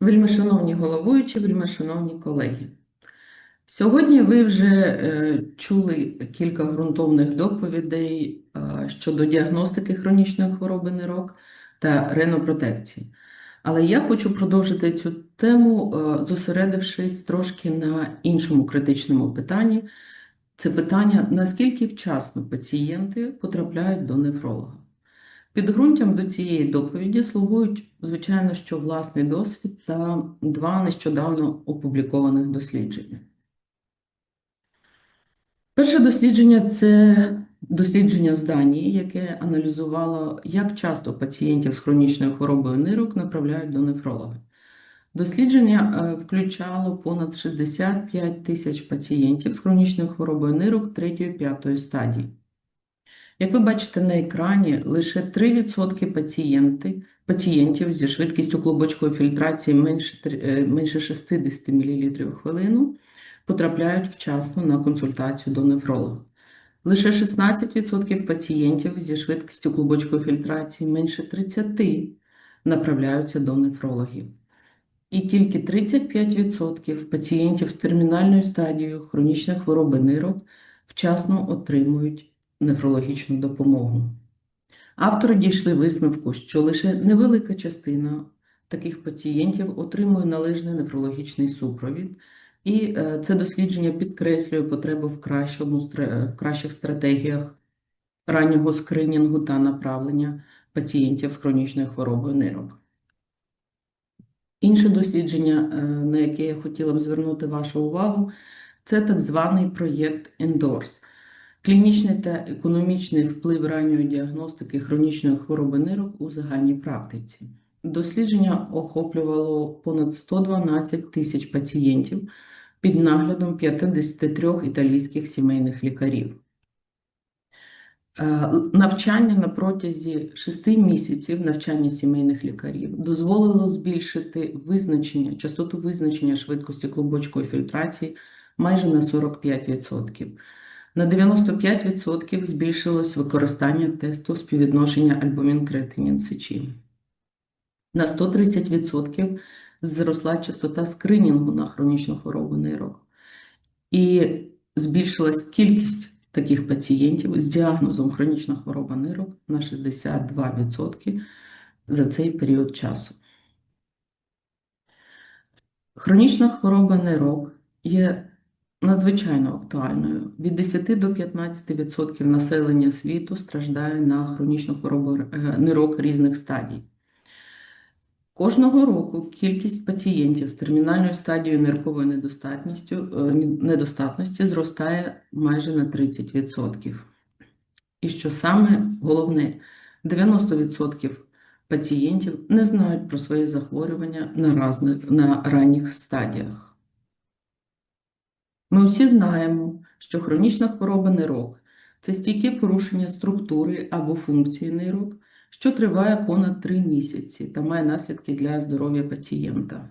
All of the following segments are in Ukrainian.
Вельмишановні головуючі, вельмишановні колеги. Сьогодні ви вже е, чули кілька ґрунтовних доповідей е, щодо діагностики хронічної хвороби нирок та ренопротекції. Але я хочу продовжити цю тему, е, зосередившись трошки на іншому критичному питанні. Це питання, наскільки вчасно пацієнти потрапляють до нефролога. Підґрунтям до цієї доповіді слугують, звичайно, що власний досвід та два нещодавно опублікованих дослідження. Перше дослідження це дослідження з Данії, яке аналізувало, як часто пацієнтів з хронічною хворобою нирок направляють до нефролога. Дослідження е, включало понад 65 тисяч пацієнтів з хронічною хворобою нирок 3-5 стадії. Як ви бачите на екрані, лише 3% пацієнти, пацієнтів зі швидкістю клубочкової фільтрації менше, е, менше 60 мл в хвилину потрапляють вчасно на консультацію до нефролога. Лише 16% пацієнтів зі швидкістю клубочкової фільтрації менше 30 направляються до нефрологів. І тільки 35% пацієнтів з термінальною стадією хронічної хвороби нирок вчасно отримують нефрологічну допомогу. Автори дійшли висновку, що лише невелика частина таких пацієнтів отримує належний нефрологічний супровід, і е, це дослідження підкреслює потребу в, кращому, в кращих стратегіях раннього скринінгу та направлення пацієнтів з хронічною хворобою нирок. Інше дослідження, е, на яке я хотіла б звернути вашу увагу, це так званий проєкт ENDORSE – клінічний та економічний вплив ранньої діагностики хронічної хвороби нирок у загальній практиці. Дослідження охоплювало понад 112 тисяч пацієнтів під наглядом 53 італійських сімейних лікарів. Е, Навчання на протязі шести місяців навчання сімейних лікарів дозволило збільшити визначення, частоту визначення швидкості клубочкової фільтрації майже на 45%. На 95% збільшилось використання тесту співвідношення альбумін-креатинін сечі. На 130% зросла частота скринінгу на хронічну хворобу нирок. І збільшилась кількість таких пацієнтів з діагнозом хронічна хвороба нирок на 62% за цей період часу. Хронічна хвороба нирок є надзвичайно актуальною. Від 10 до 15% населення світу страждає на хронічну хворобу е, нирок різних стадій. Кожного року кількість пацієнтів з термінальною стадією ниркової недостатністю, е, недостатності зростає майже на 30%. І що саме головне, 90% пацієнтів не знають про своє захворювання на, разних, на ранніх стадіях. Ми всі знаємо, що хронічна хвороба нирок це стійке порушення структури або функції нирок, що триває понад 3 місяці та має наслідки для здоров'я пацієнта.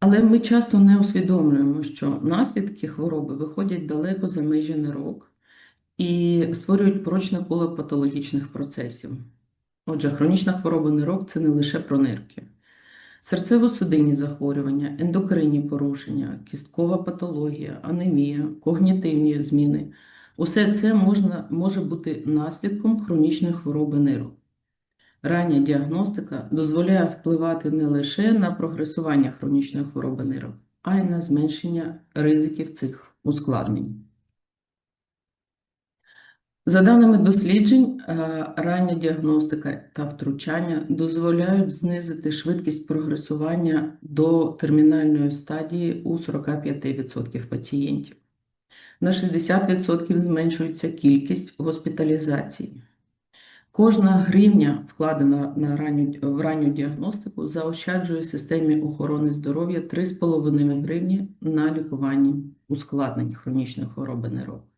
Але ми часто не усвідомлюємо, що наслідки хвороби виходять далеко за межі нирок і створюють прочне коло патологічних процесів. Отже, хронічна хвороба нирок це не лише про нирки. Серцево-судинні захворювання, ендокринні порушення, кісткова патологія, анемія, когнітивні зміни усе це можна, може бути наслідком хронічної хвороби нирок. Рання діагностика дозволяє впливати не лише на прогресування хронічної хвороби нирок, а й на зменшення ризиків цих ускладнень. За даними досліджень, е, рання діагностика та втручання дозволяють знизити швидкість прогресування до термінальної стадії у 45% пацієнтів. На 60% зменшується кількість госпіталізацій. Кожна гривня, вкладена на ранню, в ранню діагностику, заощаджує системі охорони здоров'я 3,5 гривні на лікуванні ускладнень хронічної хвороби нирок.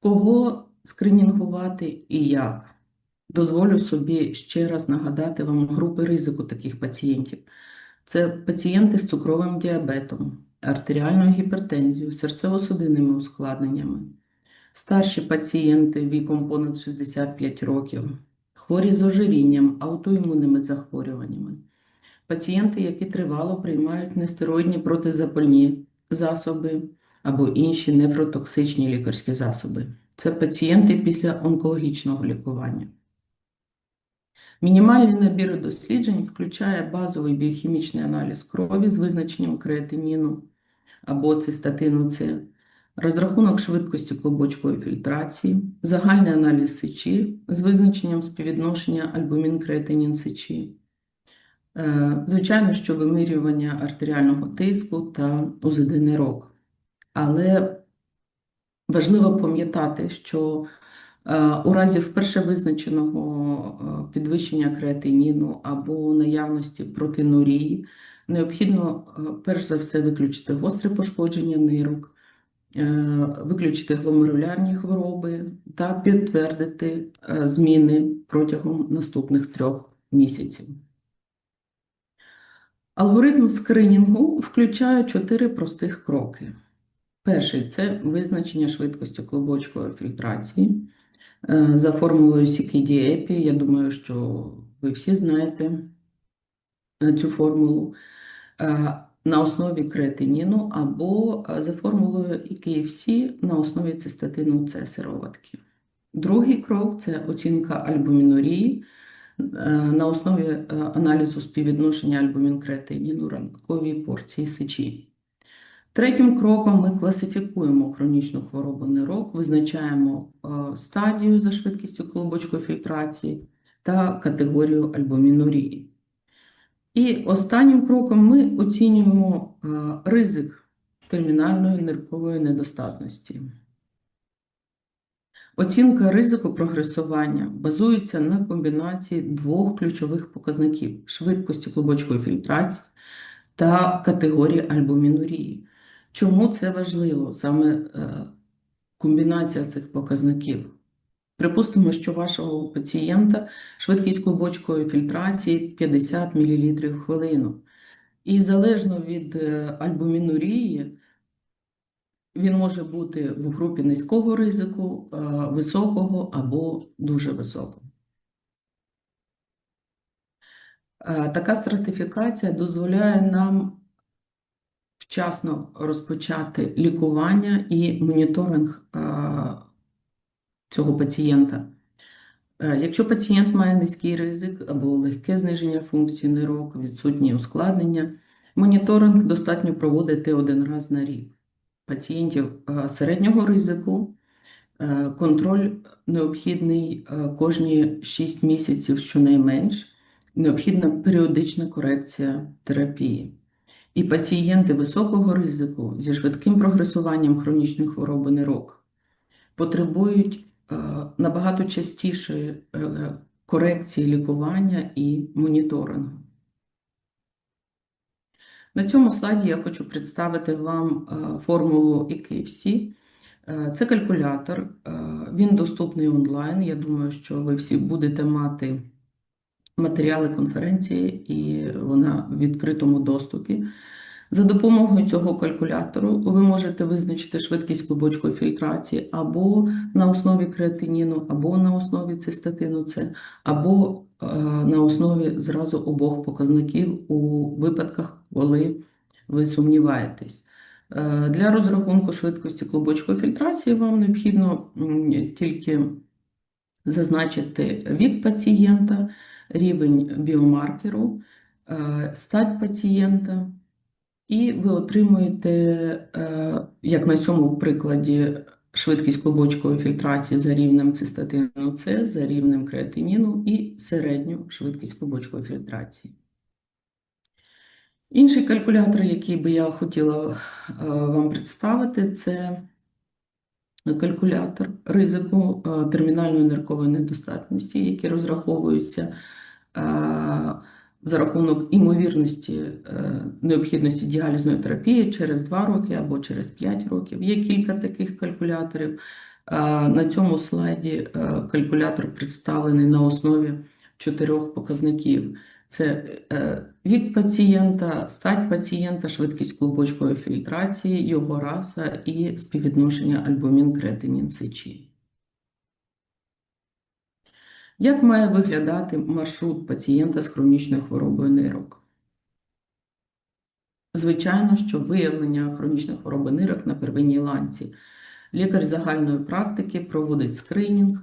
Кого скринінгувати і як? Дозволю собі ще раз нагадати вам групи ризику таких пацієнтів. Це пацієнти з цукровим діабетом, артеріальною гіпертензією, серцево-судинними ускладненнями, старші пацієнти віком понад 65 років, хворі з ожирінням, аутоімунними захворюваннями, пацієнти, які тривало приймають нестероїдні протизапальні засоби або інші нефротоксичні лікарські засоби. Це пацієнти після онкологічного лікування. Мінімальний набір досліджень включає базовий біохімічний аналіз крові з визначенням креатиніну або цистатину С, розрахунок швидкості клубочкової фільтрації, загальний аналіз сечі з визначенням співвідношення альбумін-креатинін сечі, Е, звичайно, що вимірювання артеріального тиску та УЗД нирок. Але важливо пам'ятати, що е, у разі вперше визначеного е, підвищення креатиніну або наявності протинурії необхідно е, перш за все виключити гостре пошкодження нирок, виключити гломерулярні хвороби та підтвердити зміни протягом наступних трьох місяців. Алгоритм скринінгу включає чотири простих кроки. Перший це визначення швидкості клубочкової фільтрації е, за формулою CKD-EPI. Я думаю, що ви всі знаєте е, цю формулу е, на основі креатиніну або за формулою EKFC на основі цистатину С сироватки. Другий крок це оцінка альбумінурії на основі аналізу співвідношення альбумін-креатиніну ранковій порції сечі. Третім кроком ми класифікуємо хронічну хворобу нирок, визначаємо е, стадію за швидкістю клубочкової фільтрації та категорію альбумінурії. І останнім кроком ми оцінюємо е, ризик термінальної ниркової недостатності. Оцінка ризику прогресування базується на комбінації двох ключових показників швидкості клубочкової фільтрації та категорії альбумінурії. Чому це важливо, саме е, комбінація цих показників? Припустимо, що вашого пацієнта швидкість клубочкової фільтрації 50 мл в хвилину. І залежно від е, альбумінурії, він може бути в групі низького ризику, е, високого або дуже високого. Така стратифікація дозволяє нам вчасно розпочати лікування і моніторинг е, цього пацієнта. Е, Якщо пацієнт має низький ризик або легке зниження функції нирок, відсутні ускладнення, моніторинг достатньо проводити один раз на рік. Пацієнтів е, середнього ризику контроль необхідний кожні 6 місяців щонайменш, необхідна періодична корекція терапії. І пацієнти високого ризику зі швидким прогресуванням хронічної хвороби нирок потребують е, набагато частішої е, корекції лікування і моніторингу. На цьому слайді я хочу представити вам е, формулу EKFC. Е, Це калькулятор, він доступний онлайн. Я думаю, що ви всі будете мати матеріали конференції, і вона в відкритому доступі. За допомогою цього калькулятору ви можете визначити швидкість клубочкової фільтрації або на основі креатиніну, або на основі цистатину С, або е, на основі зразу обох показників у випадках, коли ви сумніваєтесь. Е, Для розрахунку швидкості клубочкової фільтрації вам необхідно тільки зазначити вік пацієнта, рівень біомаркеру, е, стать пацієнта, і ви отримуєте, е, як на цьому прикладі, швидкість клубочкової фільтрації за рівнем цистатину С, за рівнем креатиніну і середню швидкість клубочкової фільтрації. Інший калькулятор, який би я хотіла е, вам представити, це калькулятор ризику термінальної ниркової недостатності, які розраховуються е, за рахунок імовірності е, необхідності діалізної терапії через 2 роки або через 5 років. Є кілька таких калькуляторів. Е, На цьому слайді е, калькулятор представлений на основі чотирьох показників. Це е, вік пацієнта, стать пацієнта, швидкість клубочкової фільтрації, його раса і співвідношення альбумін-креатинін сечі. Як має виглядати маршрут пацієнта з хронічною хворобою нирок? Звичайно, що виявлення хронічної хвороби нирок на первинній ланці. Лікар загальної практики проводить скринінг,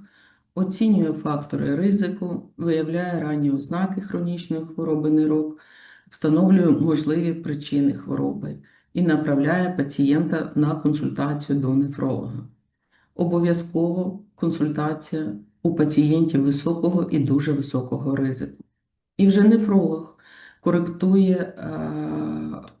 оцінює фактори ризику, виявляє ранні ознаки хронічної хвороби нирок, встановлює можливі причини хвороби і направляє пацієнта на консультацію до нефролога. Обов'язково консультація у пацієнтів високого і дуже високого ризику. І вже нефролог коректує е,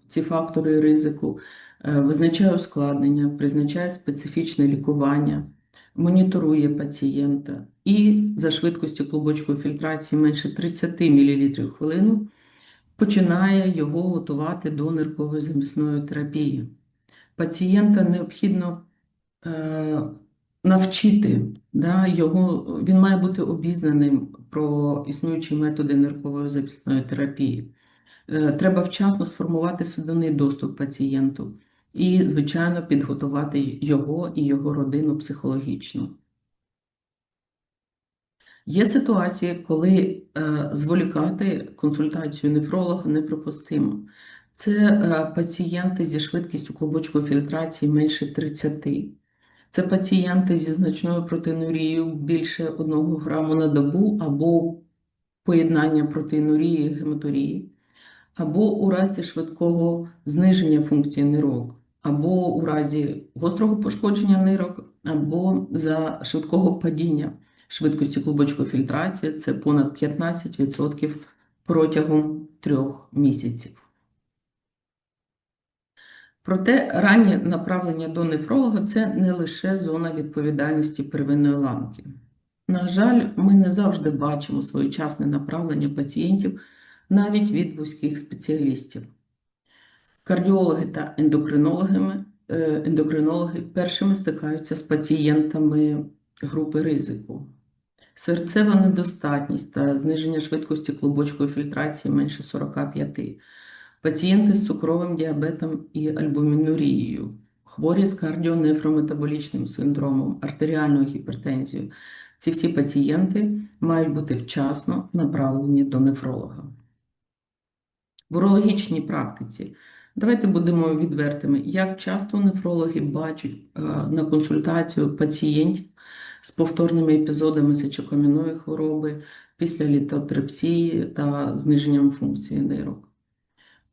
ці фактори ризику, е, визначає ускладнення, призначає специфічне лікування, моніторує пацієнта і за швидкістю клубочкової фільтрації менше 30 мл в хвилину починає його готувати до ниркової замісної терапії. Пацієнта необхідно е, навчити да, його, він має бути обізнаним про існуючі методи ниркової записної терапії. Е, Треба вчасно сформувати судинний доступ пацієнту і, звичайно, підготувати його і його родину психологічно. Є ситуації, коли е, зволікати консультацію нефролога неприпустимо. Це е, пацієнти зі швидкістю клубочкової фільтрації менше 30. Це пацієнти зі значною протеїнурією більше 1 граму на добу або поєднання протеїнурії і гематурії, або у разі швидкого зниження функції нирок, або у разі гострого пошкодження нирок, або за швидкого падіння швидкості клубочкової фільтрації це понад 15% протягом трьох місяців. Проте раннє направлення до нефролога це не лише зона відповідальності первинної ланки. На жаль, ми не завжди бачимо своєчасне направлення пацієнтів навіть від вузьких спеціалістів. Кардіологи та ендокринологи, е, ендокринологи першими стикаються з пацієнтами групи ризику. Серцева недостатність та зниження швидкості клубочкової фільтрації менше 45, пацієнти з цукровим діабетом і альбумінурією, хворі з кардіонефрометаболічним синдромом, артеріальною гіпертензією. Ці всі пацієнти мають бути вчасно направлені до нефролога. В урологічній практиці давайте будемо відвертими, як часто нефрологи бачать е, на консультацію пацієнтів з повторними епізодами сечокам'яної хвороби після літотрепсії та зниженням функції нирок.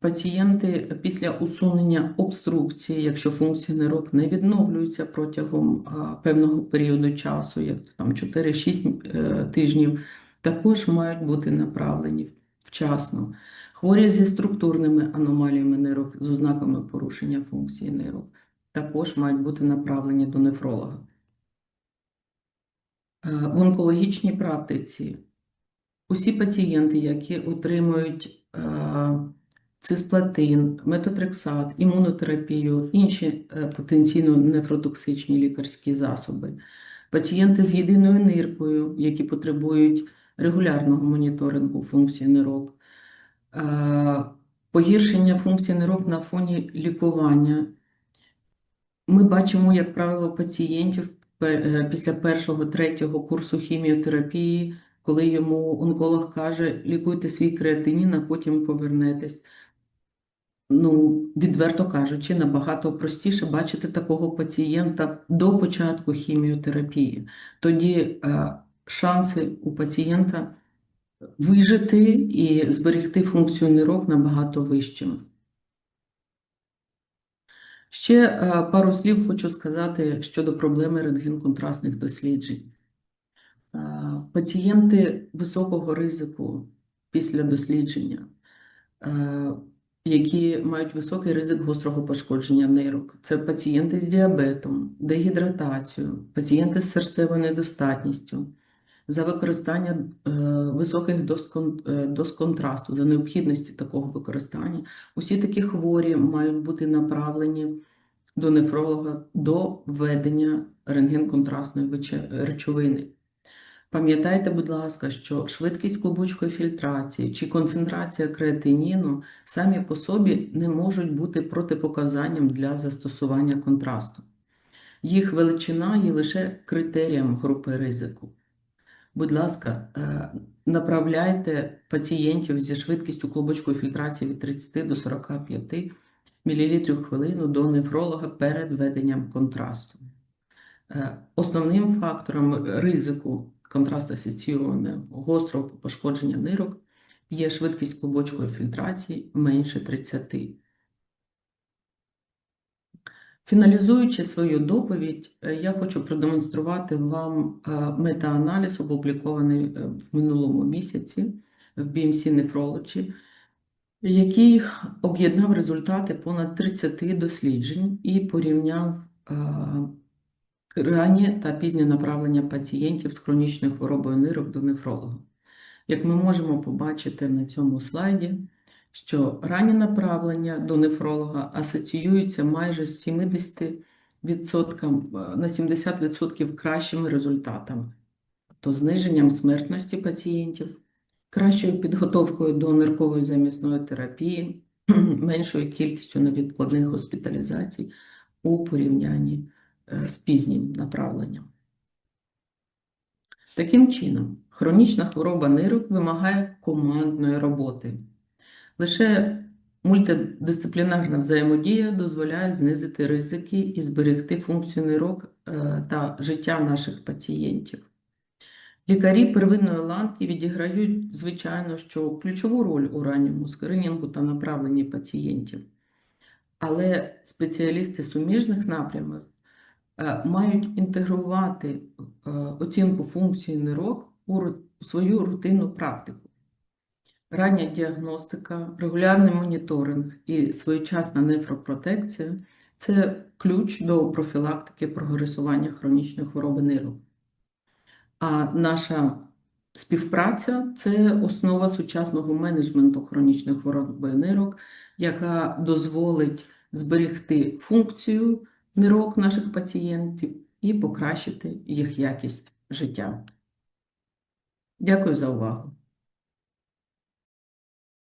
Пацієнти після усунення обструкції, якщо функція нирок не відновлюється протягом певного періоду часу, як там 4-6 е, тижнів, також мають бути направлені вчасно. Хворі зі структурними аномаліями нирок з ознаками порушення функції нирок також мають бути направлені до нефролога. Е, в онкологічній практиці усі пацієнти, які отримують е, цисплатин, метотрексат, імунотерапію, інші е, потенційно нефротоксичні лікарські засоби, пацієнти з єдиною ниркою, які потребують регулярного моніторингу функції нирок, погіршення функції нирок на фоні лікування. Ми бачимо, як правило, пацієнтів Е, після першого, третього курсу хіміотерапії, коли йому онколог каже, лікуйте свій креатинін, а потім повернетесь. Ну, відверто кажучи, набагато простіше бачити такого пацієнта до початку хіміотерапії. Тоді е, шанси у пацієнта вижити і зберегти функцію нирок набагато вищими. Ще е, пару слів хочу сказати щодо проблеми рентген-контрастних досліджень. Е, пацієнти високого ризику після дослідження, які мають високий ризик гострого пошкодження нирок, це пацієнти з діабетом, дегідратацією, пацієнти з серцевою недостатністю, за використання високих доз контрасту, за необхідності такого використання. Усі такі хворі мають бути направлені до нефролога до введення рентген-контрастної речовини. Пам'ятайте, будь ласка, що швидкість клубочкової фільтрації чи концентрація креатиніну самі по собі не можуть бути протипоказанням для застосування контрасту. Їх величина є лише критерієм групи ризику. Будь ласка, е, направляйте пацієнтів зі швидкістю клубочкової фільтрації від 30 до 45 мл хвилину до нефролога перед введенням контрасту. Е, Основним фактором ризику контрасту асоційованого гострого пошкодження нирок є швидкість клубочкової фільтрації менше 30. Фіналізуючи свою доповідь, е, я хочу продемонструвати вам е, метааналіз, опублікований е, в минулому місяці в BMC Nephrology, який об'єднав результати понад 30 досліджень і порівняв раннє та пізнє направлення пацієнтів з хронічною хворобою нирок до нефролога. Як ми можемо побачити на цьому слайді, що раннє направлення до нефролога асоціюється майже з 70% на 70% кращими результатами, то зниженням смертності пацієнтів, кращою підготовкою до ниркової замісної терапії, меншою кількістю невідкладних госпіталізацій у порівнянні е, з пізнім направленням. Таким чином, хронічна хвороба нирок вимагає командної роботи. Лише мультидисциплінарна взаємодія дозволяє знизити ризики і зберегти функцію нирок е, та життя наших пацієнтів. Лікарі первинної ланки відіграють, звичайно, що ключову роль у ранньому скринінгу та направленні пацієнтів. Але спеціалісти суміжних напрямів е, мають інтегрувати е, оцінку функції нирок у свою рутинну практику. Рання діагностика, регулярний моніторинг і своєчасна нефропротекція це ключ до профілактики прогресування хронічної хвороби нирок. А наша співпраця це основа сучасного менеджменту хронічної хвороби нирок, яка дозволить зберегти функцію нирок наших пацієнтів і покращити їх якість життя. Дякую за увагу.